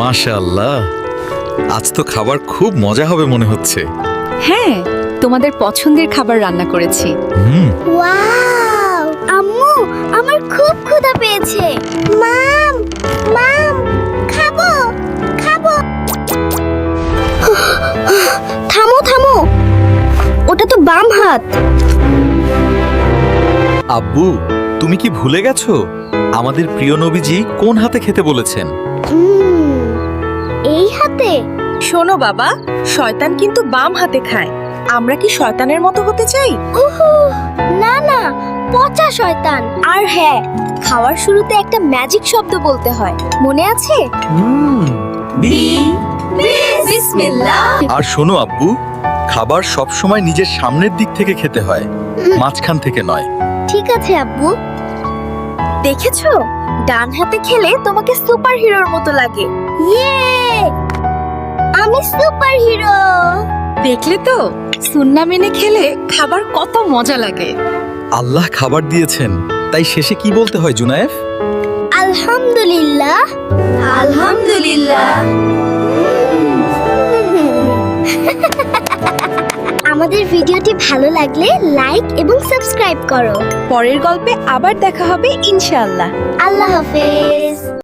মাশাআল্লাহ। আজ তো খাবার খুব মজা হবে মনে হচ্ছে। হ্যাঁ তোমাদের পছন্দের খাবার রান্না করেছি। হুম। ওয়াও আম্মু আমার খুব ক্ষুধা পেয়েছে। মাম মাম খাব খাব। থামো থামো। ওটা তো বাম হাত। আব্বু তুমি কি ভুলে গেছো? আমাদের প্রিয় নবীজি কোন হাতে খেতে বলেছেন? উম, এই হাতে? শোনো বাবা শয়তান কিন্তু বাম হাতে খায়। আমরা কি শয়তানের মতো হতে চাই? উহু না না পচা শয়তান। আর হ্যাঁ খাওয়ার শুরুতে একটা ম্যাজিক শব্দ বলতে হয়। মনে আছে? বিসমিল্লাহ। আর শোনো আব্বু খাবার সব সময় নিজের সামনের দিক থেকে খেতে হয় মাঝখান থেকে নয়। ঠিক আছে আব্বু। দেখেছ? ডান হাতে খেলে তোমাকে সুপার হিরোর মতো লাগে। ইয়ে! আমি সুপার হিরো দেখলে তো সুন্না মেনে খেলে খাবার কত মজা লাগে। আল্লাহ খাবার দিয়েছেন তাই শেষে কি বলতে হয় জুনায়েফ আলহামদুলিল্লাহ। আলহামদুলিল্লাহ। আমাদের ভিডিওটি ভালো লাগলে লাইক এবং সাবস্ক্রাইব করো। পরের গল্পে আবার দেখা হবে ইনশাআল্লাহ। আল্লাহ হাফেজ।